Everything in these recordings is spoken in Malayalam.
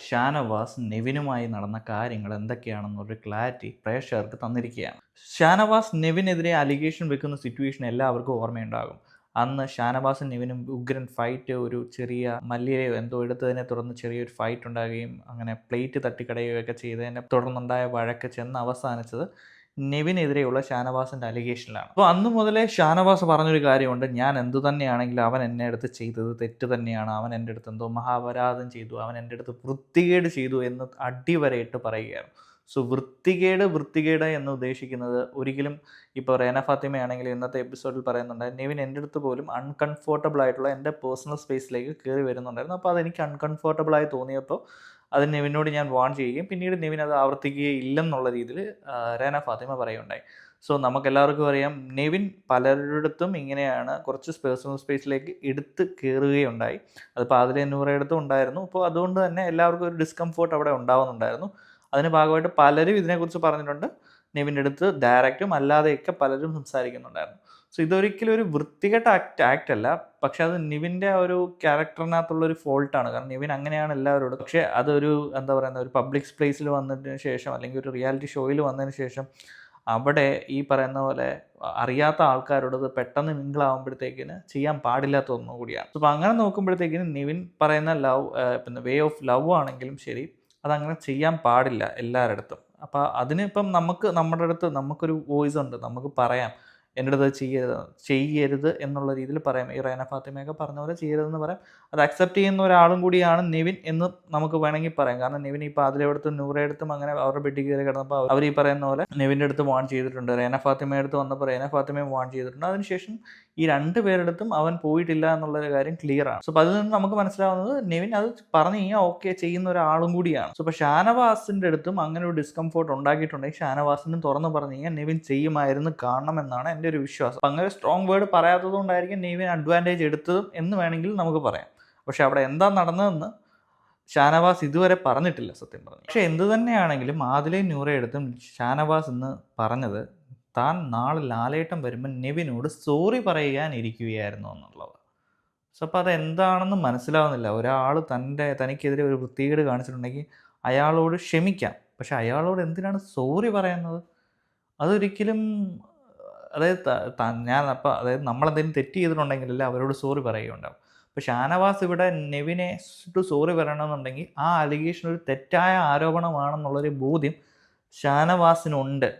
ഷാനവാസ് നെവിനുമായി നടന്ന കാര്യങ്ങൾ എന്തൊക്കെയാണെന്നൊരു ക്ലാരിറ്റി പ്രേക്ഷകർക്ക് തന്നിരിക്കുകയാണ്. ഷാനവാസ് നെവിനെതിരെ അലിഗേഷൻ വെക്കുന്ന സിറ്റുവേഷൻ എല്ലാവർക്കും ഓർമ്മയുണ്ടാകും. അന്ന് ഷാനവാസും നെവിനും ഉഗ്രൻ ഫൈറ്റ് ഒരു ചെറിയ മല്യയോ എന്തോ എടുത്തതിനെ തുടർന്ന് ചെറിയൊരു ഫൈറ്റ് ഉണ്ടാകുകയും അങ്ങനെ പ്ലേറ്റ് തട്ടിക്കടയുകയൊക്കെ ചെയ്തതിനെ തുടർന്നുണ്ടായ വഴക്ക് ചെന്ന് അവസാനിച്ചത് നെവിനെതിരെയുള്ള ഷാനവാസിന്റെ അലിഗേഷനിലാണ്. അപ്പോൾ അന്ന് മുതലേ ഷാനവാസ് പറഞ്ഞൊരു കാര്യമുണ്ട്. ഞാൻ എന്തു തന്നെയാണെങ്കിലും അവൻ എന്നെ അടുത്ത് ചെയ്തത് തെറ്റ് തന്നെയാണ്. അവൻ എന്റെ അടുത്ത് എന്തോ മഹാപരാധം ചെയ്തു. അവൻ എന്റെ അടുത്ത് വൃത്തികേട് ചെയ്തു എന്ന് അടിവരയിട്ട് പറയുകയാണ് സോ വൃത്തികേട് വൃത്തികേട് എന്ന് ഉദ്ദേശിക്കുന്നത് ഒരിക്കലും ഇപ്പോൾ റേന ഫാത്തിമയാണെങ്കിൽ ഇന്നത്തെ എപ്പിസോഡിൽ പറയുന്നുണ്ട് നെവിൻ എന്റെ അടുത്ത് പോലും അൺകംഫോർട്ടബിൾ ആയിട്ടുള്ള എന്റെ പേഴ്സണൽ സ്പേസിലേക്ക് കയറി വരുന്നുണ്ടായിരുന്നു. അപ്പോൾ അതെനിക്ക് അൺകംഫോർട്ടബിൾ ആയി തോന്നിയപ്പോൾ അത് നെവിനോട് ഞാൻ വാൺ ചെയ്യുകയും പിന്നീട് നെവിൻ അത് ആവർത്തിക്കുകയില്ലെന്നുള്ള രീതിയിൽ റേന ഫാത്തിമ പറയുകയുണ്ടായി. സോ നമുക്കെല്ലാവർക്കും അറിയാം നെവിൻ പലരിടത്തും ഇങ്ങനെയാണ് കുറച്ച് പേഴ്സണൽ സ്പേസിലേക്ക് എടുത്ത് കയറുകയുണ്ടായി അതിപ്പോൾ അതിലെ നൂറയിടത്തും ഉണ്ടായിരുന്നു. അപ്പോൾ അതുകൊണ്ട് തന്നെ എല്ലാവർക്കും ഒരു ഡിസ്കംഫോർട്ട് അവിടെ ഉണ്ടാവുന്നുണ്ടായിരുന്നു. അതിന് ഭാഗമായിട്ട് പലരും ഇതിനെക്കുറിച്ച് പറഞ്ഞിട്ടുണ്ട്. നെവിന്റെ അടുത്ത് ഡയറക്റ്റും അല്ലാതെയൊക്കെ പലരും സംസാരിക്കുന്നുണ്ടായിരുന്നു. സോ ഇതൊരിക്കലും ഒരു വൃത്തികെട്ട ആക്ട് ആക്ട് അല്ല. പക്ഷെ അത് നിവിന്റെ ആ ഒരു ക്യാരക്ടറിനകത്തുള്ള ഒരു ഫോൾട്ടാണ്. കാരണം നിവിൻ അങ്ങനെയാണ് എല്ലാവരോടും. പക്ഷേ അതൊരു എന്താ പറയുന്ന ഒരു പബ്ലിക് പ്ലേസിൽ വന്നതിന് ശേഷം അല്ലെങ്കിൽ ഒരു റിയാലിറ്റി ഷോയിൽ വന്നതിന് ശേഷം അവിടെ ഈ പറയുന്ന പോലെ അറിയാത്ത ആൾക്കാരോട് ഇത് പെട്ടെന്ന് മിങ്കിളാവുമ്പോഴത്തേക്കിന് ചെയ്യാൻ പാടില്ലാത്ത ഒന്നും കൂടിയാണ്. അപ്പോൾ അങ്ങനെ നോക്കുമ്പോഴത്തേക്കിന് നിവിൻ പറയുന്ന ലവ് പിന്നെ വേ ഓഫ് ലവ് ആണെങ്കിലും ശരി. അതങ്ങനെ ചെയ്യാൻ പാടില്ല എല്ലാവരുടെ അപ്പോൾ അതിനിപ്പം നമുക്ക് നമ്മുടെ അടുത്ത് നമുക്കൊരു വോയിസ് ഉണ്ട് നമുക്ക് പറയാം. എന്റെ അടുത്ത് ചെയ്യരുത് ചെയ്യരുത് എന്നുള്ള രീതിയിൽ പറയാം. ഈ റൈന ഫാത്തിമയൊക്കെ പറഞ്ഞ പോലെ ചെയ്യരുതെന്ന് പറയാം. അത് അക്സെപ്റ്റ് ചെയ്യുന്ന ഒരാളും കൂടിയാണ് നിവിൻ എന്ന് നമുക്ക് വേണമെങ്കിൽ പറയാം. കാരണം നിവിൻ ഇപ്പോൾ അതിലെടുത്തും നൂറെടുത്തും അങ്ങനെ അവരുടെ ബെഡിൽ കയറി കിടന്നപ്പോൾ അവർ ഈ പറയുന്ന പോലെ നിവിന്റെ അടുത്ത് വാൺ ചെയ്തിട്ടുണ്ട്. റൈന ഫാത്തിമയുടെ അടുത്ത് വന്നപ്പോൾ റൈന ഫാത്തിമയും വാൺ ചെയ്തിട്ടുണ്ട്. അതിനുശേഷം ഈ രണ്ട് പേരെടുത്തും അവൻ പോയിട്ടില്ല എന്നുള്ളൊരു കാര്യം ക്ലിയർ ആണ്. സോ അപ്പോൾ അതിൽ നിന്ന് നമുക്ക് മനസ്സിലാവുന്നത് നിവിൻ അത് പറഞ്ഞു കഴിഞ്ഞാൽ ഓക്കെ ചെയ്യുന്ന ഒരാളും കൂടിയാണ്. സോ ഇപ്പോൾ ഷാനവാസിന്റെ അടുത്തും അങ്ങനെ ഒരു ഡിസ്കംഫോർട്ട് ഉണ്ടാക്കിയിട്ടുണ്ടെങ്കിൽ ഷാനവാസിനും തുറന്ന് പറഞ്ഞു കഴിഞ്ഞാൽ നിവിൻ ചെയ്യുമായിരുന്നു കാണണമെന്നാണ് എന്റെ ഒരു വിശ്വാസം. അപ്പം അങ്ങനെ സ്ട്രോങ് വേർഡ് പറയാത്തത് കൊണ്ടായിരിക്കും നെവിൻ അഡ്വാന്റേജ് എടുത്തതും എന്ന് വേണമെങ്കിൽ നമുക്ക് പറയാം. പക്ഷെ അവിടെ എന്താ നടന്നതെന്ന് ഷാനവാസ് ഇതുവരെ പറഞ്ഞിട്ടില്ല സത്യം പറഞ്ഞു പക്ഷെ എന്ത് തന്നെയാണെങ്കിലും ന്യൂറെ നൂറയെടുത്തും ഷാനവാസ് എന്ന് പറഞ്ഞത് താൻ നാളെ ലാലേട്ടം വരുമ്പോൾ നെവിനോട് സോറി പറയാൻ എന്നുള്ളത്. സോ അപ്പോൾ അത് എന്താണെന്ന് മനസ്സിലാവുന്നില്ല. ഒരാൾ തന്റെ തനിക്കെതിരെ ഒരു വൃത്തികേട് കാണിച്ചിട്ടുണ്ടെങ്കിൽ അയാളോട് ക്ഷമിക്കാം. പക്ഷെ അയാളോട് എന്തിനാണ് സോറി പറയുന്നത്? അതൊരിക്കലും അതായത് ഞാൻ അപ്പോൾ അതായത് നമ്മളെന്തെങ്കിലും തെറ്റ് ചെയ്തിട്ടുണ്ടെങ്കിലല്ല അവരോട് സോറി പറയുകയുണ്ടാവും. അപ്പോൾ ഷാനവാസ് ഇവിടെ നെവിനെ ടു സോറി പറയണമെന്നുണ്ടെങ്കിൽ ആ അലിഗേഷൻ ഒരു തെറ്റായ ആരോപണമാണെന്നുള്ളൊരു ബോധ്യം ഷാനവാസിനുണ്ട്.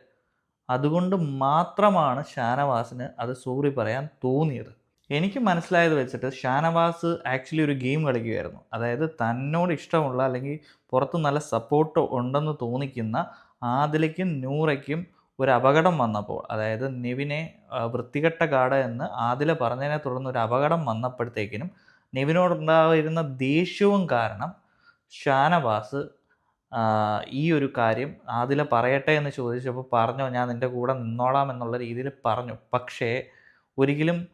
അതുകൊണ്ട് മാത്രമാണ് ഷാനവാസിന് അത് സോറി പറയാൻ തോന്നിയത്. എനിക്ക് മനസ്സിലായത് വെച്ചിട്ട് ഷാനവാസ് ആക്ച്വലി ഒരു ഗെയിം കളിക്കുകയായിരുന്നു അതായത് തന്നോട് ഇഷ്ടമുള്ള അല്ലെങ്കിൽ പുറത്ത് നല്ല സപ്പോർട്ട് ഉണ്ടെന്ന് തോന്നിക്കുന്ന ആദിലയ്ക്കും നൂറയ്ക്കും ഒരു അപകടം വന്നപ്പോൾ അതായത് നിവിനെ വൃത്തികെട്ട കാട എന്ന് ആദില പറഞ്ഞതിനെ തുടർന്ന് ഒരു അപകടം വന്നപ്പോഴത്തേക്കിനും നിവിനോടുണ്ടായിരുന്ന ദേഷ്യവും കാരണം ഷാനവാസ് ഈ ഒരു കാര്യം ആദില പറയട്ടെ എന്ന് ചോദിച്ചപ്പോൾ പറഞ്ഞോ ഞാൻ നിന്റെ കൂടെ നിന്നോളാം എന്നുള്ള രീതിയിൽ പറഞ്ഞു. പക്ഷേ ഒരിക്കലും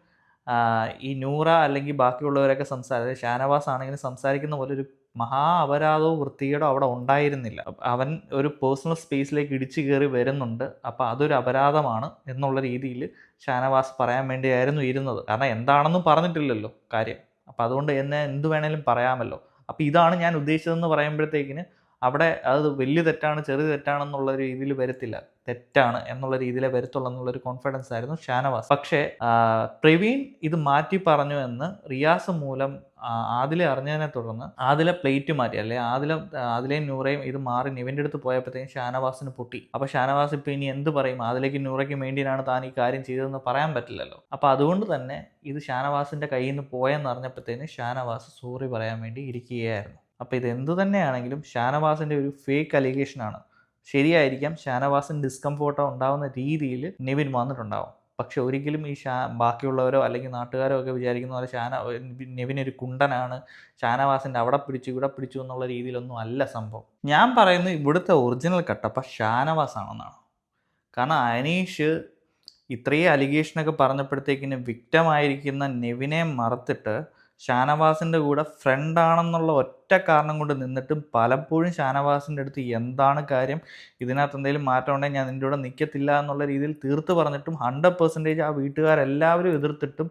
ഈ നൂറ അല്ലെങ്കിൽ ബാക്കിയുള്ളവരൊക്കെ സംസാരിച്ചത് ഷാനവാസ് ആണെങ്കിലും സംസാരിക്കുന്ന പോലെ ഒരു മഹാ അപരാധവും വൃത്തികേടോ അവിടെ ഉണ്ടായിരുന്നില്ല. അവൻ ഒരു പേഴ്സണൽ സ്പേസിലേക്ക് ഇടിച്ചു കയറി വരുന്നുണ്ട്. അപ്പോൾ അതൊരു അപരാധമാണ് എന്നുള്ള രീതിയിൽ ഷാനവാസ് പറയാൻ വേണ്ടിയായിരുന്നു ഇരുന്നത്. കാരണം എന്താണെന്നും പറഞ്ഞിട്ടില്ലല്ലോ കാര്യം. അപ്പോൾ അതുകൊണ്ട് എന്നെ എന്ത് വേണേലും പറയാമല്ലോ. അപ്പോൾ ഇതാണ് ഞാൻ ഉദ്ദേശിച്ചതെന്ന് പറയുമ്പോഴത്തേക്കിന് അവിടെ അത് വലിയ തെറ്റാണ് ചെറിയ തെറ്റാണെന്നുള്ള രീതിയിൽ വരത്തില്ല. തെറ്റാണ് എന്നുള്ള രീതിയിലെ വരുത്തുള്ളൂ എന്നുള്ളൊരു കോൺഫിഡൻസ് ആയിരുന്നു ഷാനവാസ്. പക്ഷേ പ്രവീൺ ഇത് മാറ്റി പറഞ്ഞു എന്ന് റിയാസ് മൂലം ആദിലെ അറിഞ്ഞതിനെ തുടർന്ന് ആദിലെ പ്ലേറ്റ് മാറ്റി. അല്ലെ ആദില ആദിലെയും നൂറയും ഇത് മാറി നിവിന്റെ അടുത്ത് പോയപ്പോഴത്തേക്കും ഷാനവാസിന് പൊട്ടി. അപ്പോൾ ഷാനവാസ് ഇപ്പോൾ ഇനി എന്ത് പറയും? ആദിലേക്കും നൂറയ്ക്കും വേണ്ടിയാണ് താൻ ഈ കാര്യം ചെയ്തതെന്ന് പറയാൻ പറ്റില്ലല്ലോ. അപ്പോൾ അതുകൊണ്ട് തന്നെ ഇത് ഷാനവാസിന്റെ കയ്യിൽ നിന്ന് പോയെന്ന് അറിഞ്ഞപ്പോഴത്തേന് ഷാനവാസ് സോറി പറയാൻ വേണ്ടി ഇരിക്കുകയായിരുന്നു. അപ്പോൾ ഇത് എന്ത് തന്നെയാണെങ്കിലും ഷാനവാസിന്റെ ഒരു ഫേക്ക് അലിഗേഷനാണ് ശരിയായിരിക്കാം. ഷാനവാസിന് ഡിസ്കംഫോർട്ടോ ഉണ്ടാവുന്ന രീതിയിൽ നിവിൻ വന്നിട്ടുണ്ടാവും. പക്ഷെ ഒരിക്കലും ഈ ഷാ ബാക്കിയുള്ളവരോ അല്ലെങ്കിൽ നാട്ടുകാരോ ഒക്കെ വിചാരിക്കുന്ന പോലെ ഷാന നെവിൻ ഒരു കുണ്ടനാണ്. ഷാനവാസിന്റെ അവിടെ പിടിച്ചു ഇവിടെ പിടിച്ചു എന്നുള്ള രീതിയിലൊന്നും അല്ല സംഭവം. ഞാൻ പറയുന്നത് ഇവിടുത്തെ ഒറിജിനൽ കട്ടപ്പ ഷാനവാസ് ആണെന്നാണ് കാരണം അനീഷ് ഇത്രയും അലിഗേഷനൊക്കെ പറഞ്ഞപ്പോഴത്തേക്കിന് വിക്റ്റമായിരിക്കുന്ന നെവിനെ മറത്തിട്ട് ഷാനവാസിന്റെ കൂടെ ഫ്രണ്ടാണെന്നുള്ള ഒറ്റ കാരണം കൊണ്ട് നിന്നിട്ടും പലപ്പോഴും ഷാനവാസിന്റെ അടുത്ത് എന്താണ് കാര്യം? ഇതിനകത്ത് എന്തെങ്കിലും മാറ്റം ഉണ്ടെങ്കിൽ ഞാൻ നിന്റെ കൂടെ നിൽക്കത്തില്ല എന്നുള്ള രീതിയിൽ തീർത്ത് പറഞ്ഞിട്ടും ഹൺഡ്രഡ് പെർസെന്റേജ് ആ വീട്ടുകാരെല്ലാവരും എതിർത്തിട്ടും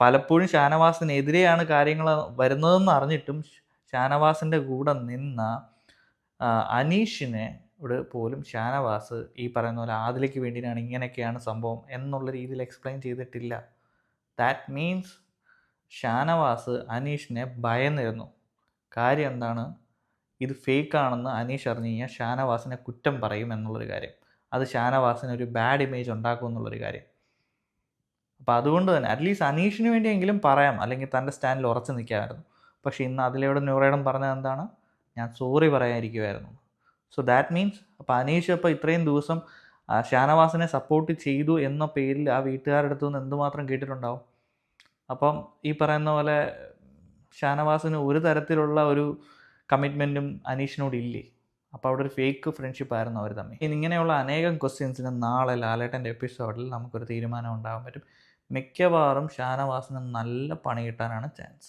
പലപ്പോഴും ഷാനവാസിനെതിരെയാണ് കാര്യങ്ങൾ വരുന്നതെന്ന് അറിഞ്ഞിട്ടും ഷാനവാസിന്റെ കൂടെ നിന്ന അനീഷിനെ ഇവിടെ പോലും ഷാനവാസ് ഈ പറയുന്ന പോലെ ആദിലേക്ക് വേണ്ടിയിട്ടാണ് ഇങ്ങനെയൊക്കെയാണ് സംഭവം എന്നുള്ള രീതിയിൽ എക്സ്പ്ലെയിൻ ചെയ്തിട്ടില്ല. ദാറ്റ് മീൻസ് ഷാനവാസ് അനീഷിനെ ഭയന്നിരുന്നു. കാര്യം എന്താണ്? ഇത് ഫേക്ക് ആണെന്ന് അനീഷ് അറിഞ്ഞു കഴിഞ്ഞാൽ ഷാനവാസിനെ കുറ്റം പറയും എന്നുള്ളൊരു കാര്യം. അത് ഷാനവാസിന് ഒരു ബാഡ് ഇമേജ് ഉണ്ടാക്കും എന്നുള്ളൊരു കാര്യം. അപ്പോൾ അതുകൊണ്ട് തന്നെ അറ്റ്ലീസ്റ്റ് അനീഷിന് വേണ്ടിയെങ്കിലും പറയാം. അല്ലെങ്കിൽ തന്റെ സ്റ്റാൻഡിൽ ഉറച്ചു നിൽക്കാമായിരുന്നു. പക്ഷേ ഇന്ന് അതിലൂടെ നൂറേടം പറഞ്ഞത് എന്താണ്? ഞാൻ സോറി പറയാനിരിക്കുമായിരുന്നു സോ ദാറ്റ് മീൻസ് അപ്പോൾ അനീഷ് അപ്പോൾ ഇത്രയും ദിവസം ഷാനവാസിനെ സപ്പോർട്ട് ചെയ്തു എന്ന പേരിൽ ആ വീട്ടുകാരുടെ അടുത്തു നിന്ന് എന്തുമാത്രം കേട്ടിട്ടുണ്ടാവും? അപ്പം ഈ പറയുന്ന പോലെ ഷാനവാസിന് ഒരു തരത്തിലുള്ള ഒരു കമ്മിറ്റ്മെന്റും അനീഷിനോട് ഇല്ലേ? അപ്പോൾ അവിടെ ഒരു ഫേക്ക് ഫ്രണ്ട്ഷിപ്പ് ആയിരുന്നു അവർ തമ്മിൽ. ഇനി ഇങ്ങനെയുള്ള അനേകം ക്വസ്റ്റ്യൻസിന് നാളെ ലാലേട്ടന്റെ എപ്പിസോഡിൽ നമുക്കൊരു തീരുമാനം ഉണ്ടാകാൻ പറ്റും. മിക്കവാറും ഷാനവാസിന് നല്ല പണി കിട്ടാനാണ് ചാൻസ്